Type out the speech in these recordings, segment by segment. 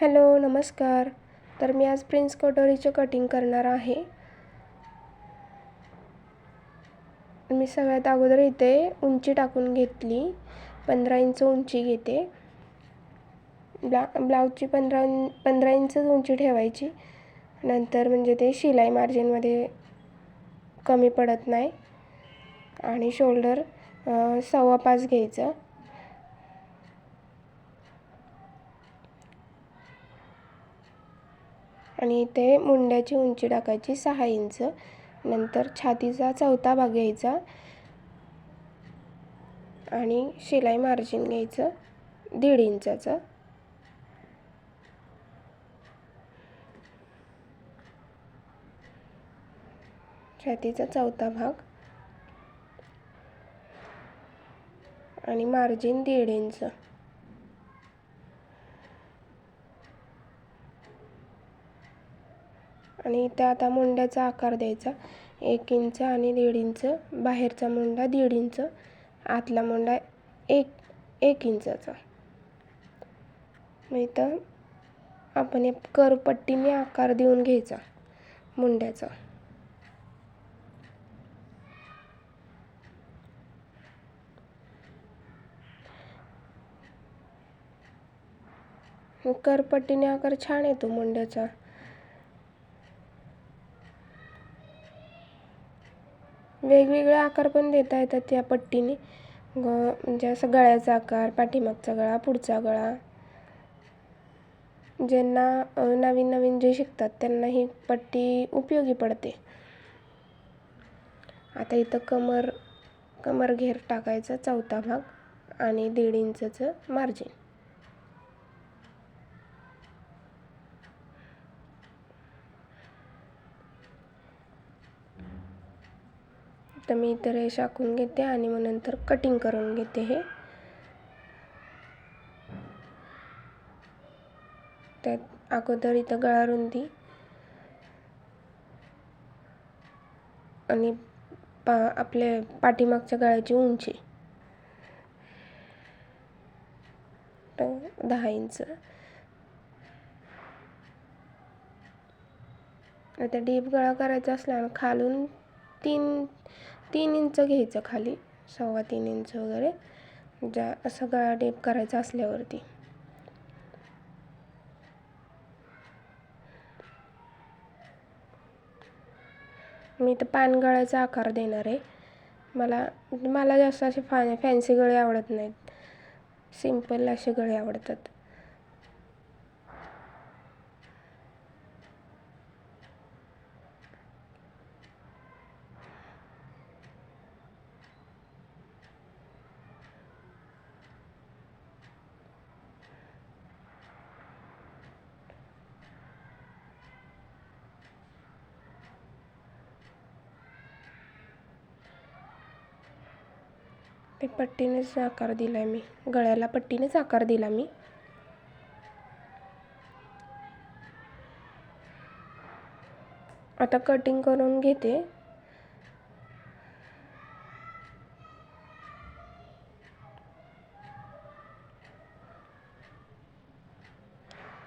Hello नमस्कार. तर मी आज प्रिन्स कटोरीचं कटिंग करणार आहे. मी सगळ्यात अगोदर इथे उंची टाकून घेतली. पंधरा इंच उंची घेते. ब्ला ब्लाऊजची पंधरा पंधरा इंचच उंची ठेवायची. नंतर म्हणजे ते शिलाई मार्जिनमध्ये कमी पडत नाही. आणि शोल्डर सव्वा पाच घ्यायचं. आणि इथे मुंड्याची उंची टाकायची सहा इंच. नंतर छातीचा चौथा भाग घ्यायचा. आणि शिलाई मार्जिन घ्यायचं दीड इंचाचं. छातीचा चौथा भाग. आणि मार्जिन दीड इंच. आणि त्या आता मुंड्याचा आकार द्यायचा. एक इंच आणि दीड इंच. बाहेरचा मुंडा दीड इंच. आतला मुंडा एक एक इंचाचा. मग इथं आपण एक करपट्टीने आकार देऊन घ्यायचा मुंड्याचा. करपट्टीने आकार छान येतो मुंड्याचा. वेगवेगळे आकार पण देता येतात त्या पट्टीने. ग म्हणजे असं गळ्याचा आकार पाठीमागचा गळा पुढचा गळा. ज्यांना नवीन नवीन जे शिकतात त्यांना ही पट्टी उपयोगी पडते. आता इथं कमर कमर घेर टाकायचा चौथा भाग आणि दीड इंचचं मार्जिन तर मी इथं रेष आखून घेते आणि मग नंतर कटिंग करून घेते हे. त्यात अगोदर इथं गळा रुंदी आणि पा आपले पाठीमागच्या गळ्याची उंची. दहा इंच. आता डीप गळा करायचा असला खालून तीन तीन इंच घ्यायचं खाली सव्वा तीन इंच वगैरे. ज्या असा गळा डेप करायचा असल्यावरती. मी तर पान गळ्याचा आकार देणार आहे. मला मला जास्त असे फॅ फॅन्सी गळे आवडत नाहीत. सिंपल असे गळे आवडतात. ते पट्टीनेच आकार दिला आहे मी. गळ्याला पट्टीनेच आकार दिला मी. आता कटिंग करून घेते.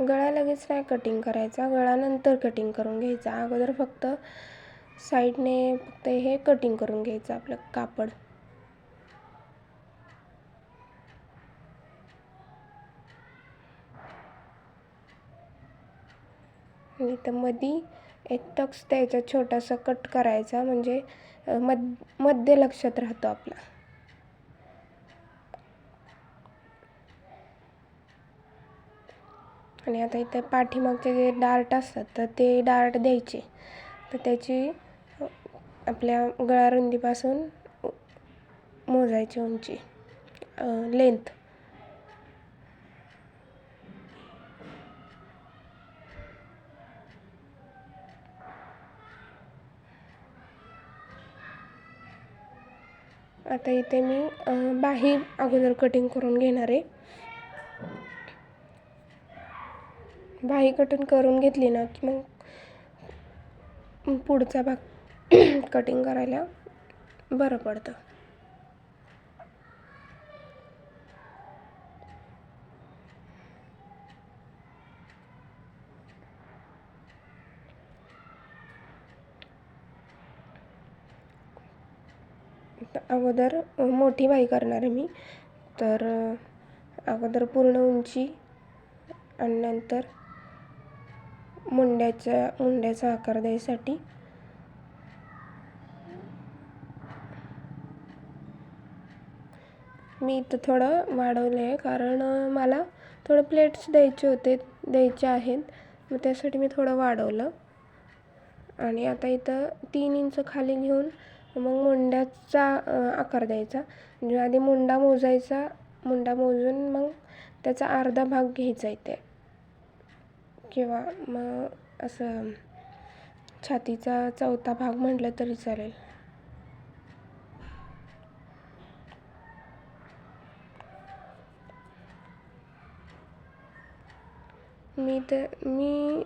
गळा लगेच नाही कटिंग करायचा. गळानंतर कटिंग करून घ्यायचा. अगोदर फक्त साईडने फक्त हे कटिंग करून घ्यायचं आपलं कापड. आणि तर मधी एक टक्स द्यायचा छोटासा कट करायचा म्हणजे मध मध्य लक्षात राहतो आपला. आणि आता इथे पाठीमागचे जे डार्ट असतात तर ते डार्ट द्यायचे. तर त्याची आपल्या गळारुंदीपासून मोजायची उंची लेंथ. आता इथे मी बाही अगोदर कटिंग करून घेणार आहे. बाही कटिंग करून घेतली ना की मग पुढचा भाग कटिंग करायला बरं पडतं. अगोदर मोठी बाई करणार आहे मी. तर अगोदर पूर्ण उंची आणि नंतर मुंड्याच्या मुंड्याचा आकार द्यायसाठी. मी इथं थोडं वाढवलं आहे कारण मला थोडं प्लेट्स द्यायचे होते द्यायचे आहेत. मग त्यासाठी मी थोडं वाढवलं. आणि आता इथं तीन इंच खाली घेऊन मग मुंड्याचा आकार द्यायचा. म्हणजे आधी मुंडा मोजायचा. मुंडा मोजून मग त्याचा अर्धा भाग घ्यायचा इथे. किंवा मग असं छातीचा चौथा भाग म्हटलं तरी चालेल. मी तर मी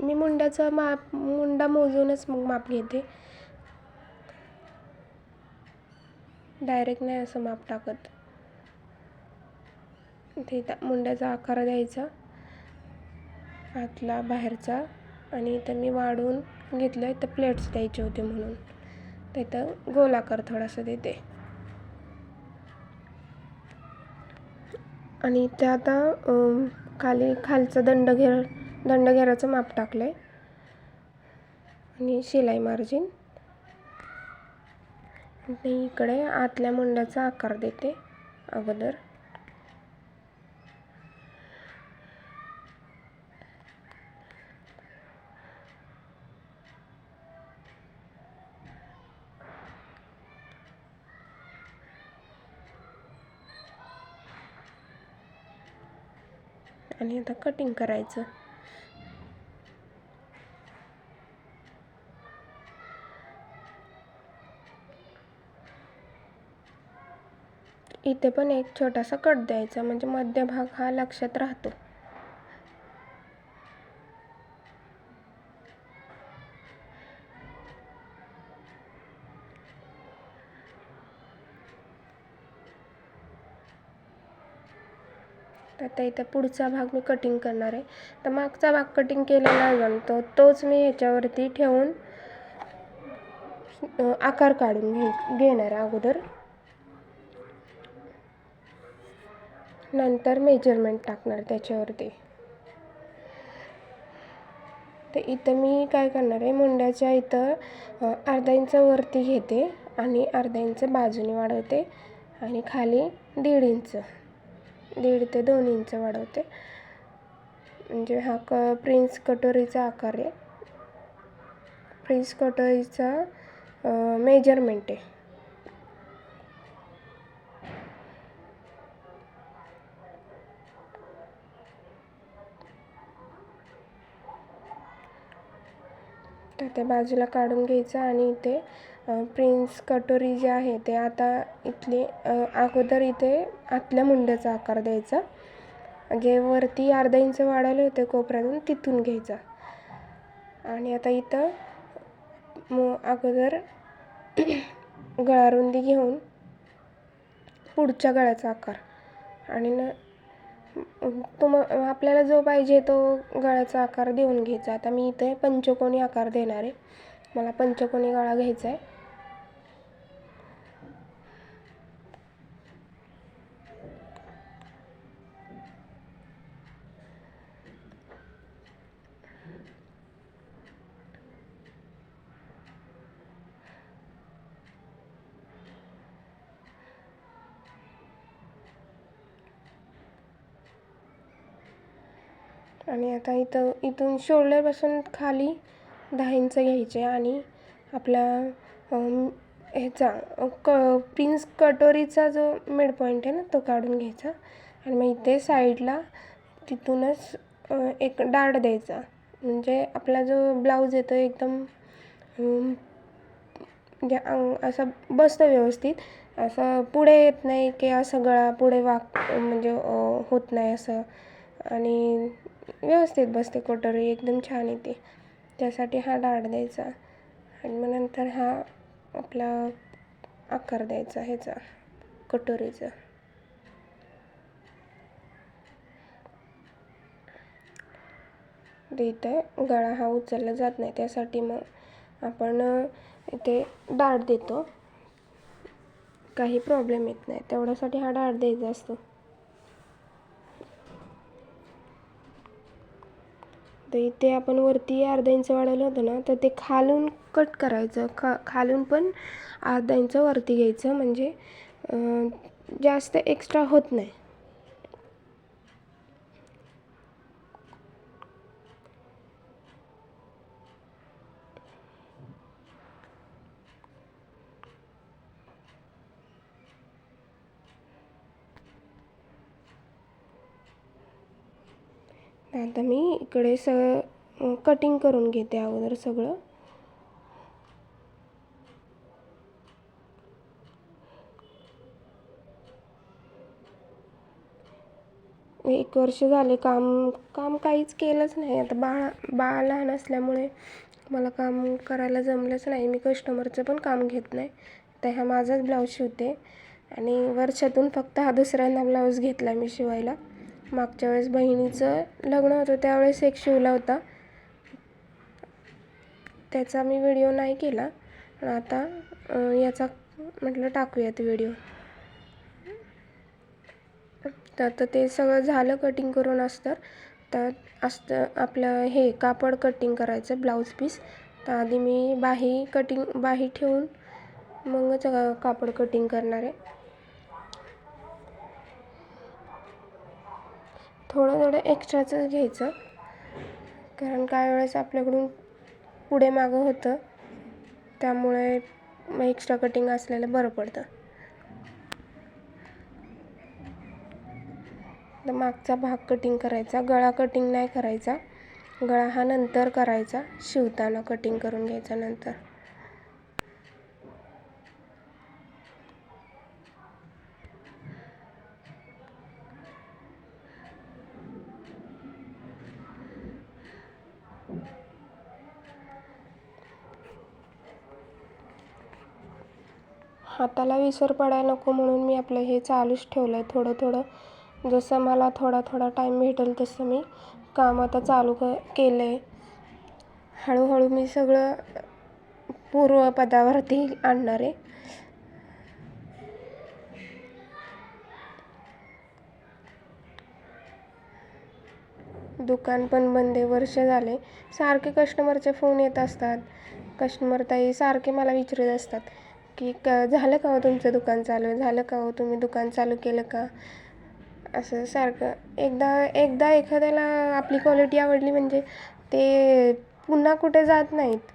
मी मुंड्याचा माप मुंडा मोजूनच मग माप घेते. डायरेक्ट नाही असं माप टाकत. ते मुंड्याचा आकार द्यायचा. आतला बाहेरचा. आणि इथं मी वाढवून घेतलं आहे तर प्लेट्स द्यायचे होते म्हणून. तर इथं गोल आकार थोडासा देते. आणि इथं आता खाली खालचं दंड घेर दंड घेराचं माप टाकलं आहे आणि शिलाई मार्जिन मी इकडे आतल्या मुंड्याचा आकार देते अगोदर. आणि आता कटिंग करायचं. इथे पण एक छोटासा कट द्यायचा म्हणजे मध्य भाग हा लक्षात राहतो. तर आता इथं पुढचा भाग मी कटिंग करणार आहे. तर मागचा भाग कटिंग केलेला आहे तो तोच मी याच्यावरती ठेवून आकार काढून घे घेणार अगोदर. नंतर मेजरमेंट टाकणार त्याच्यावरती. तर इथं मी काय करणार आहे मुंड्याच्या इथं अर्धा इंच वरती घेते आणि अर्धा इंच बाजूने वाढवते आणि खाली दीड इंच दीड ते दोन इंच वाढवते. म्हणजे हा क प्रिन्स कटोरीचा आकार आहे. प्रिन्स कटोरीचा मेजरमेंट आहे. ते बाजूला काढून घ्यायचं आणि इथे प्रिन्स कटोरी जे आहे ते आता इथले अगोदर इथे आतल्या मुंड्याचा आकार द्यायचा. जे वरती अर्धा इंच वाढवले होते कोपऱ्यातून तिथून घ्यायचा. आणि आता इथं मग अगोदर गळारुंदी घेऊन पुढच्या गळ्याचा आकार. आणि न तुम आपल्याला जो पाहिजे तो गळ्याचा आकार देऊन घ्यायचा. आता मी इथे पंचकोनी आकार देणार आहे. मला पंचकोनी गळा घ्यायचा आहे. आणि आता इथं इथून शोल्डरपासून खाली दहा इंच घ्यायचे आणि आपला ह्याचा क प्रिन्स कटोरीचा जो मिड पॉईंट आहे ना तो काढून घ्यायचा. आणि मग इथे साईडला तिथूनच एक डार्ट द्यायचा. म्हणजे आपला जो ब्लाऊज येतो एकदम म्हणजे अंग असं बसतं व्यवस्थित. असं पुढे येत नाही की असं गळा पुढे वाक म्हणजे होत नाही असं. आणि व्यवस्थित बसते कटोरी एकदम छान येते. त्यासाठी हा डाळ द्यायचा आणि मग नंतर हा आपला आकार द्यायचा ह्याचा कटोरीचा. इथे गळा हा उचलला जात नाही त्यासाठी मग आपण इथे डाळ देतो. काही प्रॉब्लेम येत नाही तेवढ्यासाठी हा डाळ द्यायचा असतो. तर इथे आपण वरती अर्धा इंच वाढवलं होतं ना तर ते खालून कट करायचं. खा खालून पण अर्धा इंच वरती घ्यायचं. म्हणजे जास्त एक्स्ट्रा होत नाही. आता मी इकडे सगळं कटिंग करून घेते अगोदर सगळं. एक वर्ष झाले काम काम काहीच केलंच नाही. आता बाळ बाळ लहान असल्यामुळे मला काम करायला जमलंच नाही. मी कस्टमरचं पण काम घेत नाही. तर ह्या माझाच ब्लाऊज शिवते. आणि वर्षातून फक्त हा दुसऱ्यांदा ब्लाऊज घेतला मी शिवायला. मागच्या वेळेस बहिणीचं लग्न होतं त्यावेळेस एक शिवला होता. त्याचा मी व्हिडिओ नाही केला पण आता याचा म्हटलं टाकूयात व्हिडिओ. तर आता ते सगळं झालं कटिंग करून असतं तर असतं आपलं हे कापड कटिंग करायचं ब्लाऊज पीस तर आधी मी बाही कटिंग बाही ठेवून मगच कापड कटिंग करणार आहे. थोडं थोडं एक्स्ट्राचंच घ्यायचं. कारण काही वेळेस आपल्याकडून पुढे मागं होतं. त्यामुळे मग एक्स्ट्रा कटिंग असलेलं बरं पडतं. तर मागचा भाग कटिंग करायचा. गळा कटिंग नाही करायचा. गळा हा नंतर करायचा. शिवताना कटिंग करून घ्यायचा नंतर. हाताला विसर पडायला नको म्हणून मी आपलं हे चालूच ठेवलं आहे थोडं थोडं. जसं मला थोडा थोडा टाईम भेटेल तसं मी काम आता चालू क केलं आहे हळूहळू मी सगळं पूर्वपदावरती आणणार आहे. दुकान पण बंद आहे वर्ष झाले. सारखे कस्टमरचे फोन येत असतात. कस्टमर ताई सारखे मला विचारत असतात. की क झालं का हो तुमचं दुकान चालू? झालं का हो तुम्ही दुकान चालू केलं का? असं सारखं. एकदा एकदा एखाद्याला आपली क्वालिटी आवडली म्हणजे ते पुन्हा कुठे जात नाहीत.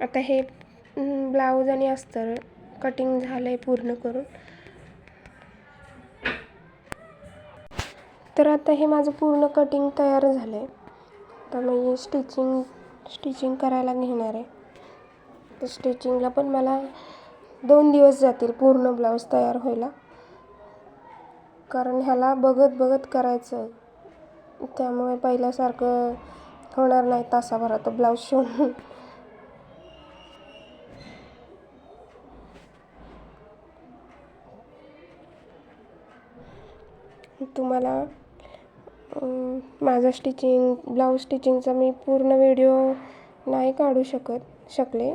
आता हे ब्लाऊज आणि अस्तर कटिंग झालं आहे पूर्ण करून. तर आता हे माझं पूर्ण कटिंग तयार झालं आहे तर मी स्टिचिंग स्टिचिंग करायला घेणार आहे. तर स्टिचिंगला पण मला दोन दिवस जातील पूर्ण ब्लाऊज तयार व्हायला. कारण ह्याला बघत बघत करायचं त्यामुळे पहिल्यासारखं होणार नाही तासाभरात ब्लाऊज शिवून. तुम्हाला माझा स्टिचिंग ब्लाऊज स्टिचिंगचा मी पूर्ण व्हिडिओ नाही काढू शकत शकले.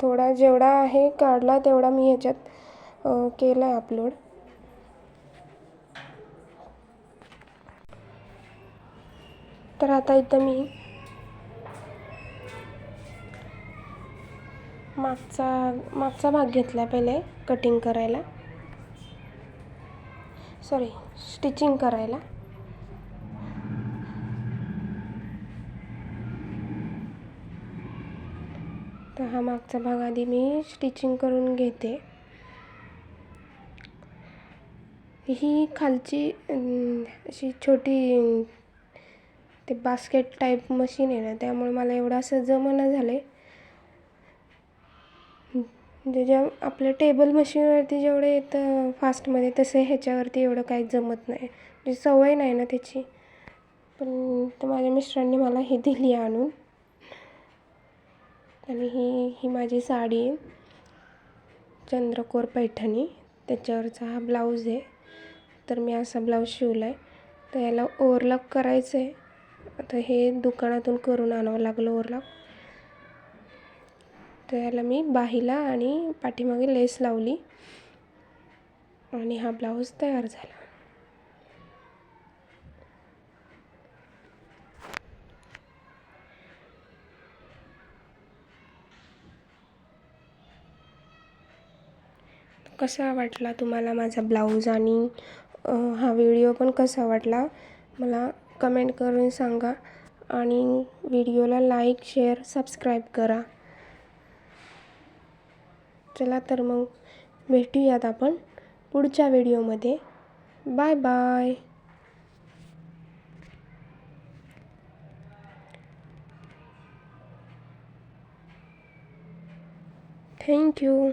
थोडा जेवढा आहे काढला तेवढा मी ह्याच्यात केला आहे अपलोड तर आता इथं मी मागचा मागचा भाग घेतला पहिले कटिंग करायला. सॉरी स्टिचिंग करायला. तर हा मागचा भाग आधी मी स्टिचिंग करून घेते. ही खालची अशी छोटी ते बास्केट टाईप मशीन आहे ना त्यामुळे मला एवढं असं जमणं झालं आहे म्हणजे ज्या आपल्या टेबल मशीनवरती जेवढे येतं फास्टमध्ये तसं ह्याच्यावरती एवढं काही जमत नाही. म्हणजे सवय नाही ना त्याची. पण तर माझ्या मिस्टरांनी मला ही दिली आणून. आणि ही ही माझी साडी आहे. चंद्रकोर पैठणी. त्याच्यावरचा हा ब्लाऊज आहे. तर मी असा ब्लाऊज शिवला आहे तर याला ओव्हरलॉक करायचं आहे आता हे दुकानातून करून आणावं लागलं ओव्हरलॉक. तर याला मी बाहीला आणि पाठीमागे लेस लावली. आणि हा ब्लाऊज तयार झाला. कसा वाटला तुम्हाला माझा ब्लाऊज आणि हा व्हिडिओ पण कसा वाटला? मला कमेंट करून सांगा आणि व्हिडिओला लाईक शेअर सबस्क्राईब करा. चला तर मग भेटूयात आपण पुढच्या व्हिडिओमध्ये. Bye bye. Thank you.